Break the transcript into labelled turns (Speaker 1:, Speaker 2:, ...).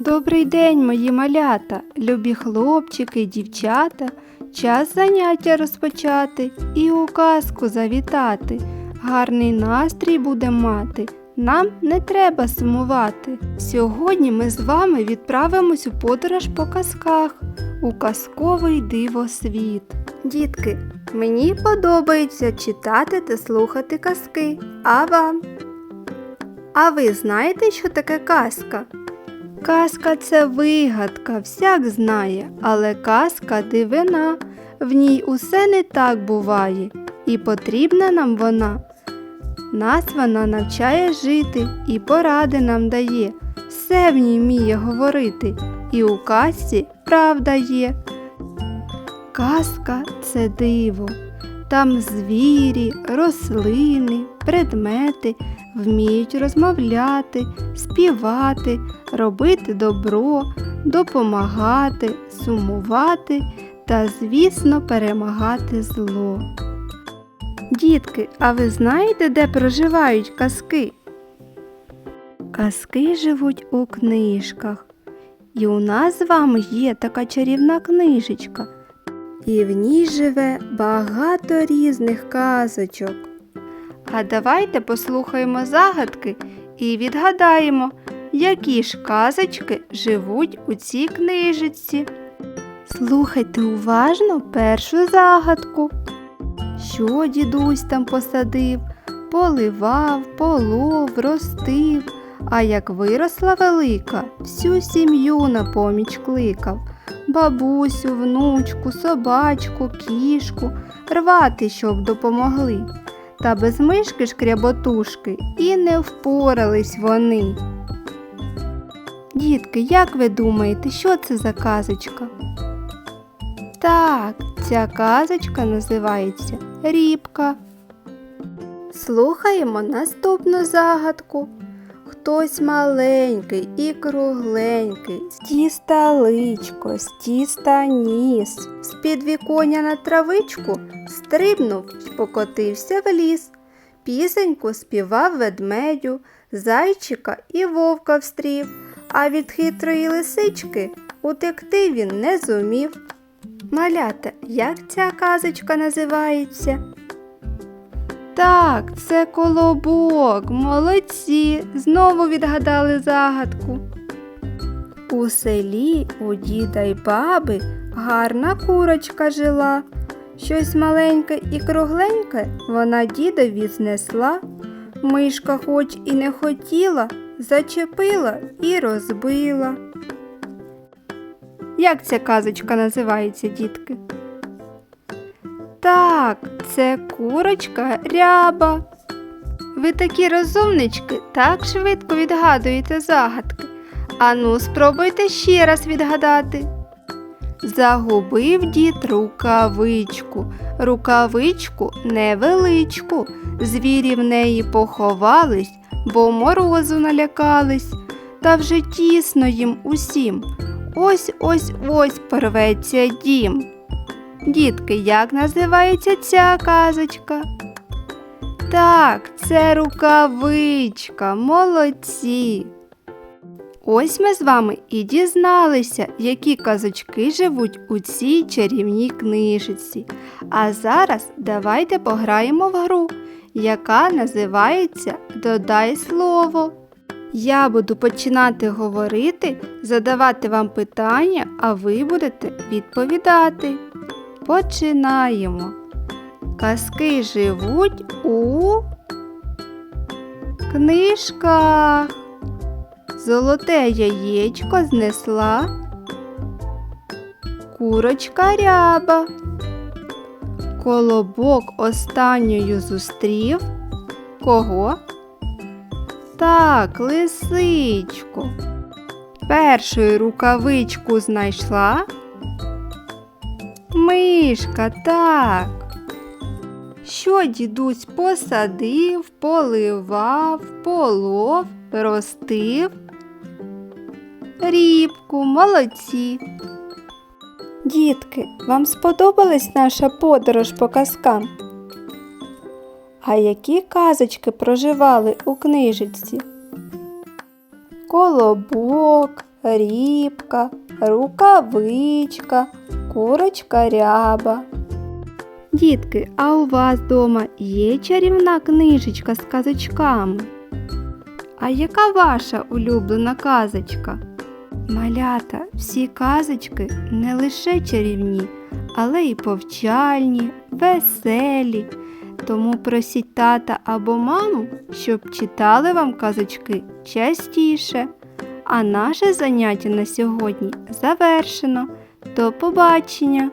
Speaker 1: Добрий день, мої малята, любі хлопчики й дівчата. Час заняття розпочати і у казку завітати. Гарний настрій буде мати. Нам не треба сумувати. Сьогодні ми з вами відправимось у подорож по казках у казковий дивосвіт. Дітки, мені подобається читати та слухати казки. А вам? А ви знаєте, що таке казка? Казка це вигадка, всяк знає, але казка дивина. В ній усе не так буває, і потрібна нам вона. Нас вона навчає жити і поради нам дає, все в ній вміє говорити, і у казці правда є. Казка це диво. Там звірі, рослини, предмети вміють розмовляти, співати, робити добро, допомагати, сумувати та, звісно, перемагати зло. Дітки, а ви знаєте, де проживають казки? Казки живуть у книжках. І у нас з вами є така чарівна книжечка. І в ній живе багато різних казочок. А давайте послухаємо загадки і відгадаємо, які ж казочки живуть у цій книжечці. Слухайте уважно першу загадку. Що дідусь там посадив, поливав, полов, ростив, а як виросла велика, всю сім'ю на поміч кликав. Бабусю, внучку, собачку, кішку, рвати, щоб допомогли. Та без мишки шкряботушки і не впорались вони. Дітки, як ви думаєте, що це за казочка? Так, ця казочка називається Рібка. Слухаємо наступну загадку. Хтось маленький і кругленький, з тіста личко, з тіста ніс, з під віконя на травичку стрибнув покотився в ліс. Пісеньку співав ведмедю, зайчика і вовка встрів, а від хитрої лисички утекти він не зумів. Малята, як ця казочка називається? Так, це колобок, молодці, знову відгадали загадку. У селі у діда й баби гарна курочка жила. Щось маленьке і кругленьке вона дідові знесла. Мишка хоч і не хотіла, зачепила і розбила. Як ця казочка називається, дітки? Так, це курочка ряба. Ви такі розумнички, так швидко відгадуєте загадки. Ану, спробуйте ще раз відгадати. Загубив дід рукавичку, рукавичку невеличку. Звірі в неї поховались, бо морозу налякались, та вже тісно їм усім. Ось ось ось порветься дім. Дітки, як називається ця казочка? Так, це рукавичка, молодці. Ось ми з вами і дізналися, які казочки живуть у цій чарівній книжиці. А зараз давайте пограємо в гру, яка називається Додай слово. Я буду починати говорити, задавати вам питання, а ви будете відповідати. Починаємо. Казки живуть у книжках. Золоте яєчко знесла курочка ряба. Колобок останньою зустрів кого? Так, лисичку. Першою рукавичку знайшла. Мишка, так. Що дідусь посадив, поливав, полов, ростив? Рібку, молодці. Дітки, вам сподобалась наша подорож по казкам? А які казочки проживали у книжечці? Колобок, рібка, рукавичка, курочка ряба. Дітки, а у вас вдома є чарівна книжечка з казочками? А яка ваша улюблена казочка? Малята, всі казочки не лише чарівні, але й повчальні, веселі. Тому просіть тата або маму, щоб читали вам казочки частіше. А наше заняття на сьогодні завершено. До побачення!